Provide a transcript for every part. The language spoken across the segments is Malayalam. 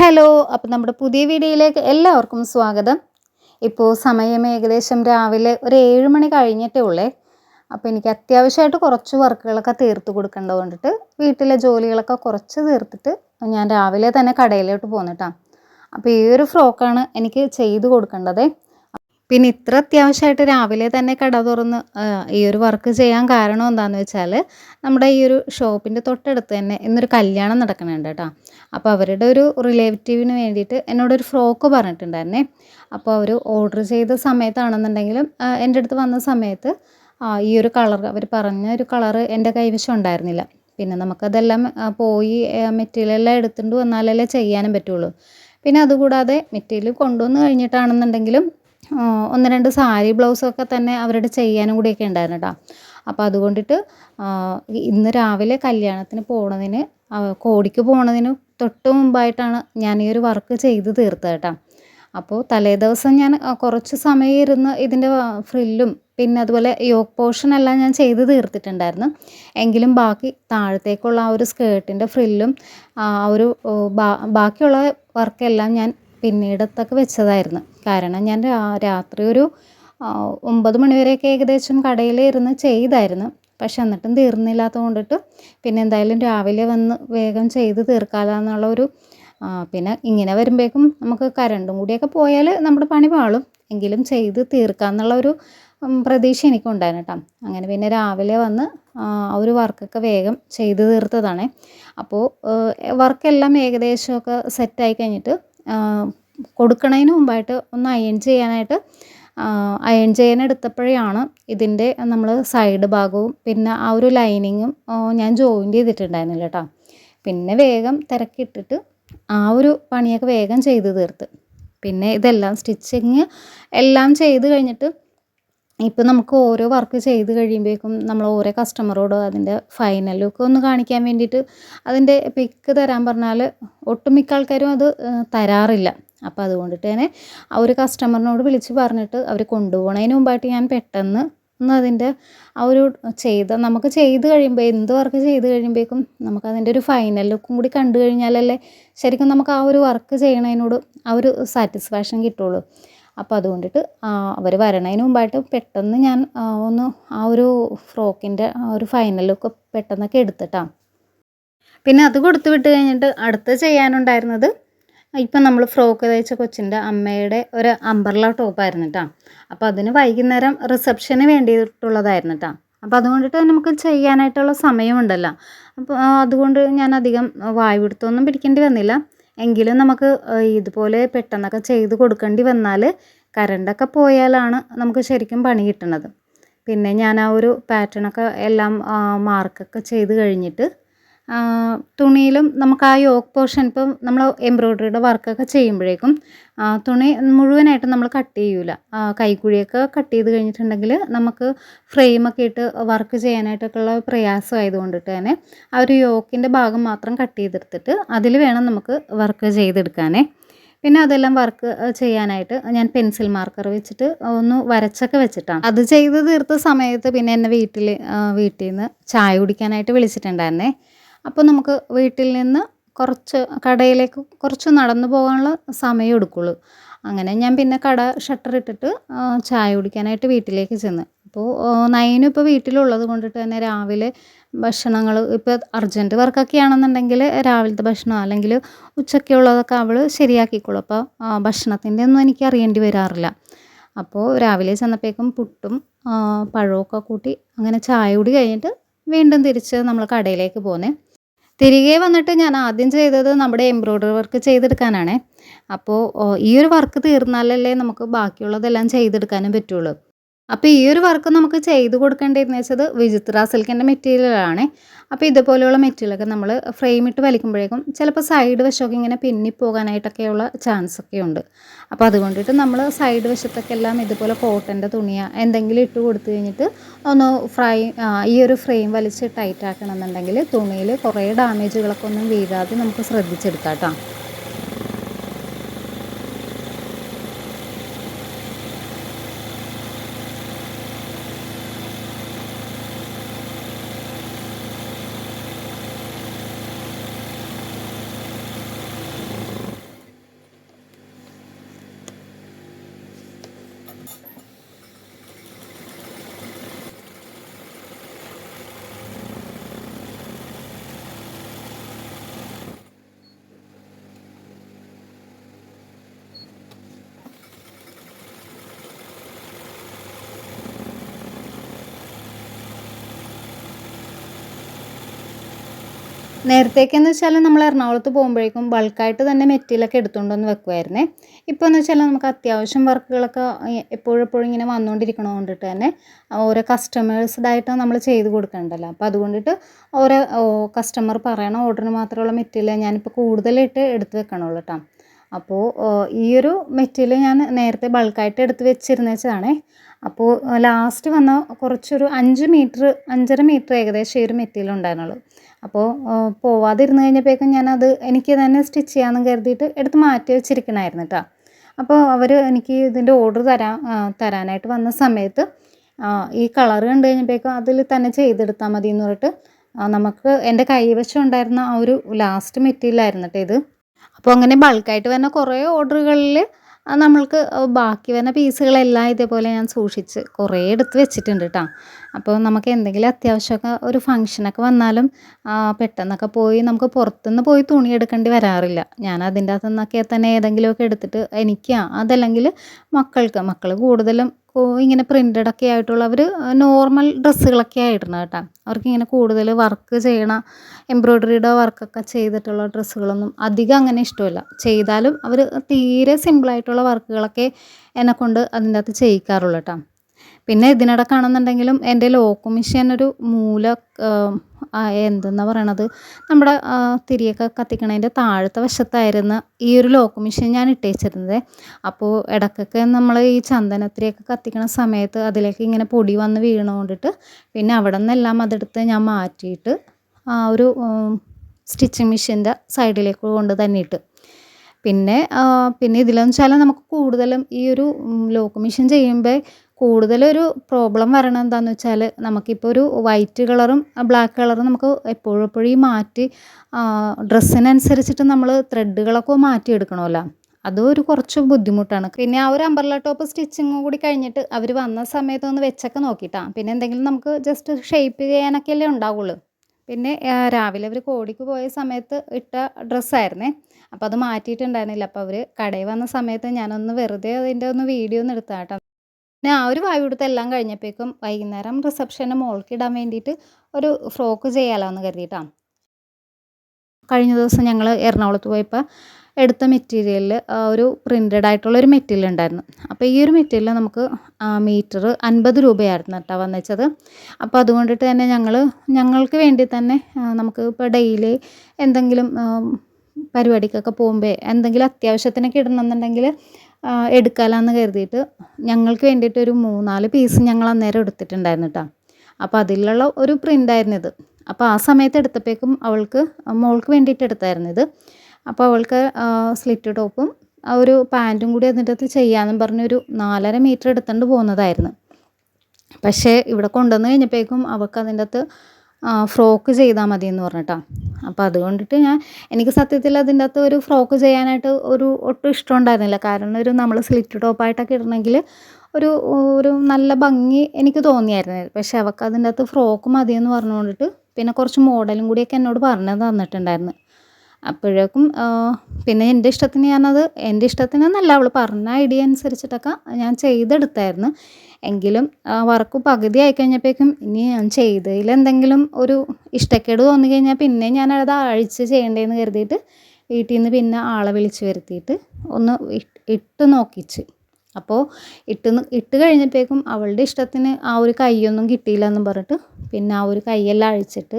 ഹലോ അപ്പം നമ്മുടെ പുതിയ വീഡിയോയിലേക്ക് എല്ലാവർക്കും സ്വാഗതം. ഇപ്പോൾ സമയം ഏകദേശം രാവിലെ ഒരു ഏഴ് മണി കഴിഞ്ഞിട്ടേ ഉള്ളേ. അപ്പോൾ എനിക്ക് അത്യാവശ്യമായിട്ട് കുറച്ച് വർക്കുകളൊക്കെ തീർത്ത് കൊടുക്കേണ്ടത് കൊണ്ടിട്ട് വീട്ടിലെ ജോലികളൊക്കെ കുറച്ച് തീർത്തിട്ട് ഞാൻ രാവിലെ തന്നെ കടയിലോട്ട് പോന്നിട്ടാണ് അപ്പോൾ ഈ ഒരു ഫ്രോക്കാണ് എനിക്ക് ചെയ്ത് കൊടുക്കേണ്ടത്. പിന്നെ ഇത്ര അത്യാവശ്യമായിട്ട് രാവിലെ തന്നെ കട തുറന്ന് ഈ ഒരു വർക്ക് ചെയ്യാൻ കാരണം എന്താണെന്ന് വെച്ചാൽ നമ്മുടെ ഈ ഒരു ഷോപ്പിന്റെ തൊട്ടടുത്ത് തന്നെ ഇന്നൊരു കല്യാണം നടക്കുന്നുണ്ട് കേട്ടോ. അപ്പോൾ അവരുടെ ഒരു റിലേറ്റീവിന് വേണ്ടിയിട്ട് എന്നോടൊരു ഫ്രോക്ക് പറഞ്ഞിട്ടുണ്ടായിരുന്നേ. അപ്പോൾ അവർ ഓർഡർ ചെയ്ത സമയത്താണെന്നുണ്ടെങ്കിലും എന്റെ അടുത്ത് വന്ന സമയത്ത് ഈ ഒരു കളർ അവർ പറഞ്ഞ ഒരു കളറ് എന്റെ കൈവശം ഉണ്ടായിരുന്നില്ല. പിന്നെ നമുക്കതെല്ലാം പോയി മെറ്റീരിയൽ എല്ലാം എടുത്തുകൊണ്ട് വന്നാലല്ലേ ചെയ്യാനും പറ്റുള്ളൂ. പിന്നെ അതുകൂടാതെ മെറ്റീരിയൽ കൊണ്ടുവന്ന് കഴിഞ്ഞിട്ടാണെന്നുണ്ടെങ്കിലും ഒന്ന് രണ്ട് സാരി ബ്ലൗസൊക്കെ തന്നെ അവരുടെ ചെയ്യാനും കൂടിയൊക്കെ ഉണ്ടായിരുന്നു കേട്ടോ അപ്പോൾ അതുകൊണ്ടിട്ട് ഇന്ന് രാവിലെ കല്യാണത്തിന് പോണതിന് കോടിക്ക് പോണതിന് തൊട്ട് മുമ്പായിട്ടാണ് ഞാൻ ഈ ഒരു വർക്ക് ചെയ്ത് തീർത്തത് കേട്ടോ അപ്പോൾ തലേ ദിവസം ഞാൻ കുറച്ച് സമയം ഇരുന്ന് ഇതിന്റെ ഫ്രില്ലും പിന്നെ അതുപോലെ യോക്ക് പോർഷൻ എല്ലാം ഞാൻ ചെയ്ത് തീർത്തിട്ടുണ്ടായിരുന്നു. എങ്കിലും ബാക്കി താഴത്തേക്കുള്ള ആ ഒരു സ്കേർട്ടിന്റെ ഫ്രില്ലും ആ ഒരു ബാക്കിയുള്ള വർക്കെല്ലാം ഞാൻ പിന്നീടത്തൊക്കെ വെച്ചതായിരുന്നു. കാരണം ഞാൻ രാത്രി ഒരു ഒമ്പത് മണിവരെയൊക്കെ ഏകദേശം കടയിൽ ഇരുന്ന് ചെയ്തായിരുന്നു. പക്ഷെ എന്നിട്ടും തീർന്നില്ലാത്തത് കൊണ്ടിട്ട് പിന്നെ എന്തായാലും രാവിലെ വന്ന് വേഗം ചെയ്ത് തീർക്കാമല്ലോ ഒരു പിന്നെ ഇങ്ങനെ വരുമ്പോഴേക്കും നമുക്ക് കരണ്ടും കൂടിയൊക്കെ പോയാൽ നമ്മുടെ പണി പാളും. എങ്കിലും ചെയ്ത് തീർക്കാമെന്നുള്ള ഒരു പ്രതീക്ഷ എനിക്കുണ്ടായിരുന്നു കേട്ടോ. അങ്ങനെ പിന്നെ രാവിലെ വന്ന് ആ ഒരു വർക്കൊക്കെ വേഗം ചെയ്ത് തീർത്തതാണ്. അപ്പോൾ വർക്കെല്ലാം ഏകദേശമൊക്കെ സെറ്റായി കഴിഞ്ഞിട്ട് കൊടുക്കണതിന് മുമ്പായിട്ട് ഒന്ന് അയൺ ചെയ്യാനായിട്ട് അയൺ ചെയ്യാൻ എടുത്തപ്പോഴാണ് ഇതിന്റെ നമ്മൾ സൈഡ് ഭാഗവും പിന്നെ ആ ഒരു ലൈനിങ്ങും ഞാൻ ജോയിൻ ചെയ്തിട്ടുണ്ടായിരുന്നില്ല കേട്ടോ പിന്നെ വേഗം തിരക്കിട്ടിട്ട് ആ ഒരു പണിയൊക്കെ വേഗം ചെയ്ത് തീർത്ത്. പിന്നെ ഇതെല്ലാം സ്റ്റിച്ചിങ് എല്ലാം ചെയ്ത് കഴിഞ്ഞിട്ട് ഇപ്പം നമുക്ക് ഓരോ വർക്ക് ചെയ്ത് കഴിയുമ്പോഴേക്കും നമ്മൾ ഓരോ കസ്റ്റമറോട് അതിന്റെ ഫൈനൽ ലുക്ക് ഒന്ന് കാണിക്കാൻ വേണ്ടിയിട്ട് അതിന്റെ പിക്ക് തരാൻ പറഞ്ഞാൽ ഒട്ടുമിക്ക ആൾക്കാരും അത് തരാറില്ല. അപ്പോൾ അതുകൊണ്ടിട്ട് തന്നെ ആ ഒരു കസ്റ്റമറിനോട് വിളിച്ച് പറഞ്ഞിട്ട് അവർ കൊണ്ടുപോകുന്നതിന് മുമ്പായിട്ട് ഞാൻ പെട്ടെന്ന് ഒന്ന് അതിന്റെ ആ ഒരു ചെയ്ത നമുക്ക് ചെയ്ത് കഴിയുമ്പോൾ എന്ത് വർക്ക് ചെയ്ത് കഴിയുമ്പോഴേക്കും നമുക്ക് അതിന്റെ ഒരു ഫൈനൽ ലുക്കും കൂടി കണ്ടു കഴിഞ്ഞാലല്ലേ ശരിക്കും നമുക്ക് ആ ഒരു വർക്ക് ചെയ്യണതിനോട് ആ ഒരു സാറ്റിസ്ഫാക്ഷൻ കിട്ടുള്ളൂ. അപ്പോൾ അതുകൊണ്ടിട്ട് അവർ വരണതിന് മുമ്പായിട്ട് പെട്ടെന്ന് ഞാൻ ഒന്ന് ആ ഒരു ഫ്രോക്കിന്റെ ആ ഒരു ഫൈനൽ ലുക്ക് പെട്ടെന്നൊക്കെ എടുത്തിട്ടാണ് പിന്നെ അത് കൊടുത്തു വിട്ട് കഴിഞ്ഞിട്ട് അടുത്ത് ചെയ്യാനുണ്ടായിരുന്നത് ഇപ്പം നമ്മൾ ഫ്രോക്ക് തയ്ച്ച കൊച്ചിന്റെ അമ്മയുടെ ഒരു അമ്പർല ടോപ്പായിരുന്നു കേട്ടോ അപ്പോൾ അതിന് വൈകുന്നേരം റിസപ്ഷന് വേണ്ടിയിട്ടുള്ളതായിരുന്നു കേട്ടോ അപ്പോൾ അതുകൊണ്ടിട്ട് നമുക്ക് ചെയ്യാനായിട്ടുള്ള സമയമുണ്ടല്ലോ. അപ്പോൾ അതുകൊണ്ട് ഞാൻ അധികം വായുവിടുത്തൊന്നും പിടിക്കേണ്ടി വന്നില്ല. എങ്കിലും നമുക്ക് ഇതുപോലെ പെട്ടെന്നൊക്കെ ചെയ്ത് കൊടുക്കേണ്ടി വന്നാൽ കറണ്ടൊക്കെ പോയാലാണ് നമുക്ക് ശരിക്കും പണി കിട്ടുന്നത് പിന്നെ ഞാൻ ആ ഒരു പാറ്റേണൊക്കെ എല്ലാം മാർക്കൊക്കെ ചെയ്ത് കഴിഞ്ഞിട്ട് തുണിയിലും നമുക്ക് ആ യോക്ക് പോർഷൻ ഇപ്പം നമ്മൾ എംബ്രോയ്ഡറിയുടെ വർക്കൊക്കെ ചെയ്യുമ്പോഴേക്കും തുണി മുഴുവനായിട്ട് നമ്മൾ കട്ട് ചെയ്യൂല. ആ, കൈക്കുഴിയൊക്കെ കട്ട് ചെയ്ത് കഴിഞ്ഞിട്ടുണ്ടെങ്കിൽ നമുക്ക് ഫ്രെയിമൊക്കെ ഇട്ട് വർക്ക് ചെയ്യാനായിട്ടൊക്കെ ഉള്ള പ്രയാസമായതുകൊണ്ടിട്ട് തന്നെ ആ ഒരു യോക്കിന്റെ ഭാഗം മാത്രം കട്ട് ചെയ്തെടുത്തിട്ട് അതിൽ വേണം നമുക്ക് വർക്ക് ചെയ്തെടുക്കാനേ. പിന്നെ അതെല്ലാം വർക്ക് ചെയ്യാനായിട്ട് ഞാൻ പെൻസിൽ മാർക്കർ വെച്ചിട്ട് ഒന്ന് വരച്ചൊക്കെ വെച്ചിട്ടാണ് അത് ചെയ്ത് തീർത്ത സമയത്ത് പിന്നെ എന്നെ വീട്ടിൽ വീട്ടിൽ നിന്ന് ചായ കുടിക്കാനായിട്ട് വിളിച്ചിട്ടുണ്ടായിരുന്നേ. അപ്പോൾ നമുക്ക് വീട്ടിൽ നിന്ന് കുറച്ച് കടയിലേക്ക് കുറച്ച് നടന്നു പോകാനുള്ള സമയം എടുക്കുള്ളൂ. അങ്ങനെ ഞാൻ പിന്നെ കട ഷട്ടർ ഇട്ടിട്ട് ചായ കുടിക്കാനായിട്ട് വീട്ടിലേക്ക് ചെന്ന്. അപ്പോൾ നയനും ഇപ്പോൾ വീട്ടിലുള്ളത് കൊണ്ടിട്ട് തന്നെ രാവിലെ ഭക്ഷണങ്ങൾ ഇപ്പോൾ അർജന്റ് വർക്കൊക്കെ ആണെന്നുണ്ടെങ്കിൽ രാവിലത്തെ ഭക്ഷണം അല്ലെങ്കിൽ ഉച്ചയ്ക്കുള്ളതൊക്കെ അവൾ ശരിയാക്കിക്കോളും. അപ്പോൾ ഭക്ഷണത്തിന്റെ ഒന്നും എനിക്ക് അറിയേണ്ടി വരാറില്ല. അപ്പോൾ രാവിലെ ചെന്നപ്പോഴേക്കും പുട്ടും പഴമൊക്കെ കൂട്ടി അങ്ങനെ ചായ കൂടി കഴിഞ്ഞിട്ട് വീണ്ടും തിരിച്ച് നമ്മൾ കടയിലേക്ക് പോന്നേ. തിരികെ വന്നിട്ട് ഞാൻ ആദ്യം ചെയ്തത് നമ്മുടെ എംബ്രോയ്ഡറി വർക്ക് ചെയ്തെടുക്കാനാണ്. അപ്പോൾ ഈ ഒരു വർക്ക് തീർന്നാലല്ലേ നമുക്ക് ബാക്കിയുള്ളതെല്ലാം ചെയ്തെടുക്കാനും പറ്റുള്ളൂ. അപ്പോൾ ഈ ഒരു വർക്ക് നമുക്ക് ചെയ്ത് കൊടുക്കേണ്ടതെന്ന് വെച്ചത് വിചിത്ര സിൽക്കിന്റെ മെറ്റീരിയലാണ് അപ്പോൾ ഇതുപോലെയുള്ള മെറ്റീരിയലൊക്കെ നമ്മൾ ഫ്രെയിം ഇട്ട് വലിക്കുമ്പോഴേക്കും ചിലപ്പോൾ സൈഡ് വശമൊക്കെ ഇങ്ങനെ പിന്നിപ്പോകാനായിട്ടൊക്കെയുള്ള ചാൻസ് ഒക്കെ ഉണ്ട്. അപ്പോൾ അതുകൊണ്ടിട്ട് നമ്മൾ സൈഡ് വശത്തൊക്കെ എല്ലാം ഇതുപോലെ കോട്ടന്റെ തുണിയ എന്തെങ്കിലും ഇട്ട് കൊടുത്തു കഴിഞ്ഞിട്ട് ഒന്ന് ഫ്രൈ ഈ ഒരു ഫ്രെയിം വലിച്ച് ടൈറ്റ് ആക്കണമെന്നുണ്ടെങ്കിൽ തുണിയിൽ കുറേ ഡാമേജുകളൊക്കെ ഒന്നും വീഴാതെ നമുക്ക് ശ്രദ്ധിച്ചെടുക്കാം കേട്ടോ നേരത്തേക്കെന്ന് വെച്ചാൽ നമ്മൾ എറണാകുളത്ത് പോകുമ്പോഴേക്കും ബൾക്കായിട്ട് തന്നെ മെറ്റീരിയലൊക്കെ എടുത്തുകൊണ്ട് വന്ന് വെക്കുമായിരുന്നേ ഇപ്പോൾ എന്ന് വെച്ചാൽ നമുക്ക് അത്യാവശ്യം വർക്കുകളൊക്കെ എപ്പോഴും എപ്പോഴും ഇങ്ങനെ വന്നുകൊണ്ടിരിക്കണ കൊണ്ടിട്ട് തന്നെ ഓരോ കസ്റ്റമേഴ്സ്ഡായിട്ട് നമ്മൾ ചെയ്ത് കൊടുക്കണ്ടല്ലോ. അപ്പോൾ അതുകൊണ്ടിട്ട് ഓരോ കസ്റ്റമർ പറയണ ഓർഡറിന് മാത്രമുള്ള മെറ്റീരിയൽ ഞാനിപ്പോൾ കൂടുതലായിട്ട് എടുത്ത് വെക്കണുള്ളൂ കേട്ടോ അപ്പോൾ ഈയൊരു മെറ്റീരിയൽ ഞാൻ നേരത്തെ ബൾക്കായിട്ട് എടുത്ത് വെച്ചിരുന്ന വെച്ചതാണേ അപ്പോൾ ലാസ്റ്റ് വന്ന കുറച്ചൊരു അഞ്ച് മീറ്റർ അഞ്ചര മീറ്റർ ഏകദേശം ഈ ഒരു മെറ്റീരിയൽ ഉണ്ടായിരുന്നുള്ളൂ. അപ്പോൾ പോവാതിരുന്ന് കഴിഞ്ഞപ്പോഴേക്കും ഞാനത് എനിക്ക് തന്നെ സ്റ്റിച്ച് ചെയ്യാമെന്ന് കരുതിയിട്ട് എടുത്ത് മാറ്റി വെച്ചിരിക്കണമായിരുന്നു കേട്ടോ അപ്പോൾ അവർ എനിക്ക് ഇതിന്റെ ഓർഡർ തരാ തരാനായിട്ട് വന്ന സമയത്ത് ഈ കളർ കണ്ടു കഴിഞ്ഞപ്പോഴേക്കും അതിൽ തന്നെ ചെയ്തെടുത്താൽ മതി എന്ന് പറഞ്ഞിട്ട് നമുക്ക് എന്റെ കൈവശം ഉണ്ടായിരുന്ന ആ ഒരു ലാസ്റ്റ് മെറ്റീരിയൽ ആയിരുന്നു കേട്ടോ ഇത്. അപ്പോൾ അങ്ങനെ ബൾക്കായിട്ട് വരുന്ന കുറേ ഓർഡറുകളിൽ നമ്മൾക്ക് ബാക്കി വരുന്ന പീസുകളെല്ലാം ഇതേപോലെ ഞാൻ സൂക്ഷിച്ച് കുറേ എടുത്ത് വെച്ചിട്ടുണ്ട് കേട്ടോ അപ്പോൾ നമുക്ക് എന്തെങ്കിലും അത്യാവശ്യമൊക്കെ ഒരു ഫങ്ഷനൊക്കെ വന്നാലും പെട്ടെന്നൊക്കെ പോയി നമുക്ക് പുറത്തുനിന്ന് പോയി തുണി എടുക്കേണ്ടി വരാറില്ല. ഞാൻ അതിന്റെ അകത്തു നിന്നൊക്കെ തന്നെ ഏതെങ്കിലുമൊക്കെ എടുത്തിട്ട് എനിക്ക്. അതല്ലെങ്കിൽ മക്കൾക്ക് മക്കൾ കൂടുതലും ഇങ്ങനെ പ്രിന്റഡ് ഒക്കെ ആയിട്ടുള്ള അവർ നോർമൽ ഡ്രസ്സുകളൊക്കെ ആയിടുന്നത് കേട്ടോ. അവർക്ക് ഇങ്ങനെ കൂടുതൽ വർക്ക് ചെയ്യണ എംബ്രോയ്ഡറിയുടെ വർക്കൊക്കെ ചെയ്തിട്ടുള്ള ഡ്രസ്സുകളൊന്നും അധികം അങ്ങനെ ഇഷ്ടമല്ല. ചെയ്താലും അവർ തീരെ സിമ്പിളായിട്ടുള്ള വർക്കുകളൊക്കെ എന്നെക്കൊണ്ട് അതിന്റെ അകത്ത് ചെയ്യിക്കാറുള്ളൂ കേട്ടോ. പിന്നെ ഇതിനിടക്കാണെന്നുണ്ടെങ്കിലും എന്റെ ലോക്ക് മെഷീൻ ഒരു മൂല എന്തെന്നാ പറയണത്? നമ്മുടെ തിരിയൊക്കെ കത്തിക്കണതിന്റെ താഴത്തെ വശത്തായിരുന്നു ഈ ഒരു ലോക്ക് ഞാൻ ഇട്ടേച്ചിരുന്നത്. അപ്പോൾ ഇടക്കൊക്കെ നമ്മൾ ഈ ചന്ദനത്തിരിയൊക്കെ കത്തിക്കണ സമയത്ത് അതിലേക്ക് ഇങ്ങനെ പൊടി വന്ന് വീണുകൊണ്ടിട്ട് പിന്നെ അവിടെ നിന്നെല്ലാം അതെടുത്ത് ഞാൻ മാറ്റിയിട്ട് ആ ഒരു സ്റ്റിച്ചിങ് മെഷീന്റെ സൈഡിലേക്ക് കൊണ്ട് തന്നെ ഇട്ട്. പിന്നെ പിന്നെ ഇതിലെന്ന് വെച്ചാൽ നമുക്ക് കൂടുതലും ഈ ഒരു ലോക്ക് മെഷീൻ ചെയ്യുമ്പോൾ കൂടുതലൊരു പ്രോബ്ലം വരണം എന്താണെന്ന് വെച്ചാൽ നമുക്കിപ്പോൾ ഒരു വൈറ്റ് കളറും ബ്ലാക്ക് കളറും നമുക്ക് എപ്പോഴും മാറ്റി ഡ്രസ്സിനനുസരിച്ചിട്ട് നമ്മൾ ത്രെഡുകളൊക്കെ മാറ്റി എടുക്കണമല്ലോ അതൊരു കുറച്ച് ബുദ്ധിമുട്ടാണ്. പിന്നെ ആ ഒരു അമ്പർല ടോപ്പ് സ്റ്റിച്ചിങ്ങും കൂടി കഴിഞ്ഞിട്ട് അവർ വന്ന സമയത്ത് ഒന്ന് വെച്ചൊക്കെ നോക്കിയിട്ടാണ് പിന്നെ എന്തെങ്കിലും നമുക്ക് ജസ്റ്റ് ഷേപ്പ് ചെയ്യാനൊക്കെ അല്ലേ ഉണ്ടാവുള്ളൂ. പിന്നെ രാവിലെ അവർ കോടിക്ക് പോയ സമയത്ത് ഇട്ട ഡ്രസ്സായിരുന്നേ അപ്പോൾ അത് മാറ്റിയിട്ടുണ്ടായിരുന്നില്ല. അപ്പോൾ അവർ കടയിൽ വന്ന സമയത്ത് ഞാനൊന്ന് വെറുതെ അതിന്റെ ഒന്ന് വീഡിയോ ഒന്ന് എടുത്താൽ കേട്ടോ പിന്നെ ആ ഒരു വായു കൊടുത്ത് എല്ലാം കഴിഞ്ഞപ്പോഴേക്കും വൈകുന്നേരം റിസപ്ഷന് മോൾക്ക് ഇടാൻ വേണ്ടിയിട്ട് ഒരു ഫ്രോക്ക് ചെയ്യാമല്ലോ എന്ന് കരുതിയിട്ടാണ് കഴിഞ്ഞ ദിവസം ഞങ്ങൾ എറണാകുളത്ത് പോയപ്പോൾ എടുത്ത മെറ്റീരിയലിൽ ഒരു പ്രിന്റഡ് ആയിട്ടുള്ള ഒരു മെറ്റീരിയൽ ഉണ്ടായിരുന്നു. അപ്പോൾ ഈ ഒരു മെറ്റീരിയൽ നമുക്ക് മീറ്റർ അൻപത് രൂപയായിരുന്നു കേട്ടോ വന്നിച്ചത്. അപ്പോൾ അതുകൊണ്ടിട്ട് തന്നെ ഞങ്ങൾ ഞങ്ങൾക്ക് വേണ്ടി തന്നെ നമുക്ക് ഇപ്പോൾ ഡെയിലി എന്തെങ്കിലും പരിപാടിക്കൊക്കെ പോകുമ്പോൾ എന്തെങ്കിലും അത്യാവശ്യത്തിനൊക്കെ ഇടണമെന്നുണ്ടെങ്കിൽ എടുക്കാമെന്ന് കരുതിയിട്ട് ഞങ്ങൾക്ക് വേണ്ടിയിട്ട് ഒരു മൂന്നാൽ പീസ് ഞങ്ങൾ അന്നേരം എടുത്തിട്ടുണ്ടായിരുന്നു കേട്ടോ അപ്പോൾ അതിലുള്ള ഒരു പ്രിന്റായിരുന്നു ഇത്. അപ്പോൾ ആ സമയത്ത് എടുത്തപ്പോഴേക്കും അവൾക്ക് മോൾക്ക് വേണ്ടിയിട്ട് എടുത്തായിരുന്നു ഇത്. അപ്പോൾ അവൾക്ക് സ്ലിറ്റ് ടോപ്പും ഒരു പാന്റും കൂടി അകത്ത് ചെയ്യാമെന്നും പറഞ്ഞൊരു നാലര മീറ്റർ എടുത്തുകൊണ്ട് പോകുന്നതായിരുന്നു പക്ഷേ ഇവിടെ കൊണ്ടുവന്ന് കഴിഞ്ഞപ്പോഴേക്കും അവൾക്ക് അതിന്റെ അകത്ത് ഫ്രോക്ക് ചെയ്താൽ മതി എന്ന് പറഞ്ഞിട്ടാണ് അപ്പോൾ അതുകൊണ്ടിട്ട് ഞാൻ എനിക്ക് സത്യത്തിൽ അതിന്റെ അകത്ത് ഒരു ഫ്രോക്ക് ചെയ്യാനായിട്ട് ഒരു ഒട്ടും ഇഷ്ടം ഉണ്ടായിരുന്നില്ല കാരണം ഒരു നമ്മൾ സ്ലിറ്റ് ടോപ്പായിട്ടൊക്കെ ഇടണമെങ്കിൽ ഒരു ഒരു നല്ല ഭംഗി എനിക്ക് തോന്നിയായിരുന്നു. പക്ഷേ അവൾക്ക് അതിന്റെ അകത്ത് ഫ്രോക്ക് മതിയെന്ന് പറഞ്ഞുകൊണ്ടിട്ട് പിന്നെ കുറച്ച് മോഡലും കൂടിയൊക്കെ എന്നോട് പറഞ്ഞു തന്നിട്ടുണ്ടായിരുന്നു. അപ്പോഴേക്കും പിന്നെ എന്റെ ഇഷ്ടത്തിന് ഞാനത് എന്റെ ഇഷ്ടത്തിനെന്നല്ല അവൾ പറഞ്ഞ ഐഡിയ അനുസരിച്ചിട്ടൊക്കെ ഞാൻ ചെയ്തെടുത്തായിരുന്നു. എങ്കിലും വർക്ക് പകുതി ആയിക്കഴിഞ്ഞപ്പോഴേക്കും ഇനി ഞാൻ ചെയ്തതിൽ എന്തെങ്കിലും ഒരു ഇഷ്ടക്കേട് തോന്നി കഴിഞ്ഞാൽ പിന്നെ ഞാൻ അത് അഴിച്ച് ചെയ്യേണ്ടതെന്ന് കരുതിയിട്ട് വീട്ടിൽ നിന്ന് പിന്നെ ആളെ വിളിച്ച് വരുത്തിയിട്ട് ഒന്ന് ഇട്ട് നോക്കിച്ച്. അപ്പോൾ ഇട്ട് ഇട്ട് കഴിഞ്ഞപ്പോഴേക്കും അവളുടെ ഇഷ്ടത്തിന് ആ ഒരു കൈയൊന്നും കിട്ടിയില്ല എന്നും പറഞ്ഞിട്ട് പിന്നെ ആ ഒരു കൈയെല്ലാം അഴിച്ചിട്ട്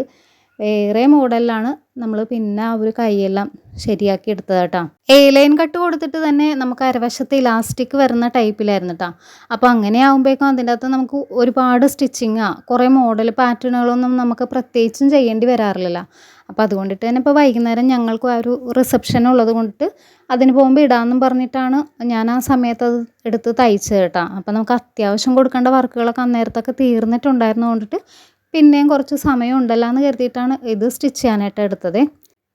വേറെ മോഡലിലാണ് നമ്മൾ പിന്നെ ആ ഒരു കൈയെല്ലാം ശരിയാക്കി എടുത്തത് കേട്ടോ. എ ലൈൻ കട്ട് കൊടുത്തിട്ട് തന്നെ നമുക്ക് അരവശത്ത് ഇലാസ്റ്റിക് വരുന്ന ടൈപ്പിലായിരുന്നു കേട്ടോ അപ്പോൾ അങ്ങനെ ആകുമ്പോഴേക്കും അതിന്റെ അകത്ത് നമുക്ക് ഒരുപാട് സ്റ്റിച്ചിങ്ങാ കുറേ മോഡൽ പാറ്റേണുകളൊന്നും നമുക്ക് പ്രത്യേകിച്ചും ചെയ്യേണ്ടി വരാറില്ലല്ലോ. അപ്പോൾ അതുകൊണ്ടിട്ട് തന്നെ ഇപ്പോൾ വൈകുന്നേരം ഞങ്ങൾക്ക് ആ ഒരു റിസപ്ഷൻ ഉള്ളത് കൊണ്ടിട്ട് അതിന് പോകുമ്പോൾ ഇടാമെന്നും പറഞ്ഞിട്ടാണ് ഞാൻ ആ സമയത്ത് അത് എടുത്ത് തയ്ച്ചത് കേട്ടോ അപ്പോൾ നമുക്ക് അത്യാവശ്യം കൊടുക്കേണ്ട വർക്കുകളൊക്കെ അന്നേരത്തൊക്കെ തീർന്നിട്ടുണ്ടായിരുന്നു കൊണ്ടിട്ട് പിന്നെയും കുറച്ച് സമയം ഉണ്ടല്ലോ എന്ന് കരുതിയിട്ടാണ് ഇത് സ്റ്റിച്ച് ചെയ്യാനായിട്ട് എടുത്തത്.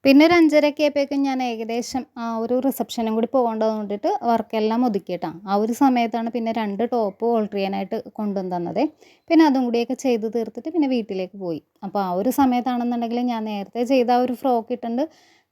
പിന്നെ ഒരു അഞ്ചരയൊക്കെ ആയപ്പോഴേക്കും ഞാൻ ഏകദേശം ആ ഒരു റിസപ്ഷനും കൂടി പോകേണ്ടത് കൊണ്ടിട്ട് വർക്കെല്ലാം ഒതുക്കിയിട്ടാണ് ആ ഒരു സമയത്താണ് പിന്നെ രണ്ട് ടോപ്പ് ഓൾട്ടർ ചെയ്യാനായിട്ട് കൊണ്ടുവന്ന് തന്നത്. പിന്നെ അതും കൂടിയൊക്കെ ചെയ്ത് തീർത്തിട്ട് പിന്നെ വീട്ടിലേക്ക് പോയി. അപ്പോൾ ആ ഒരു സമയത്താണെന്നുണ്ടെങ്കിൽ ഞാൻ നേരത്തെ ചെയ്ത ആ ഒരു ഫ്രോക്ക് ഇട്ടുണ്ട്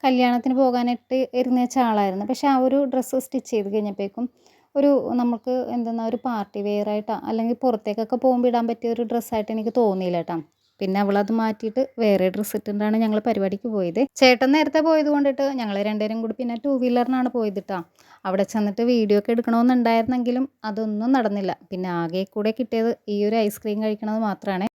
കല്യാണത്തിന് പോകാനായിട്ട് ഇരുന്നേച്ച ആളായിരുന്നു. പക്ഷേ ആ ഒരു ഡ്രസ്സ് സ്റ്റിച്ച് ചെയ്ത് കഴിഞ്ഞപ്പോഴേക്കും ഒരു നമുക്ക് എന്തെന്നാ ഒരു പാർട്ടി വെയർ ആയിട്ടാണ് അല്ലെങ്കിൽ പുറത്തേക്കൊക്കെ പോകുമ്പോൾ ഇടാൻ പറ്റിയ ഒരു ഡ്രസ്സായിട്ട് എനിക്ക് തോന്നിയില്ല കേട്ടോ പിന്നെ അവളത് മാറ്റിയിട്ട് വേറെ ഡ്രസ്സ് ഇട്ടിട്ടാണ് ഞങ്ങൾ പരിപാടിക്ക് പോയത്. ചേട്ടൻ നേരത്തെ പോയത് കൊണ്ടിട്ട് ഞങ്ങൾ രണ്ടുപേരും കൂടി പിന്നെ ടൂ വീലറിനാണ് പോയത് കേട്ടോ അവിടെ ചെന്നിട്ട് വീഡിയോ ഒക്കെ എടുക്കണമെന്നുണ്ടായിരുന്നെങ്കിലും അതൊന്നും നടന്നില്ല. പിന്നെ ആകെ കൂടെ കിട്ടിയത് ഈ ഒരു ഐസ്ക്രീം കഴിക്കണത് മാത്രമാണ്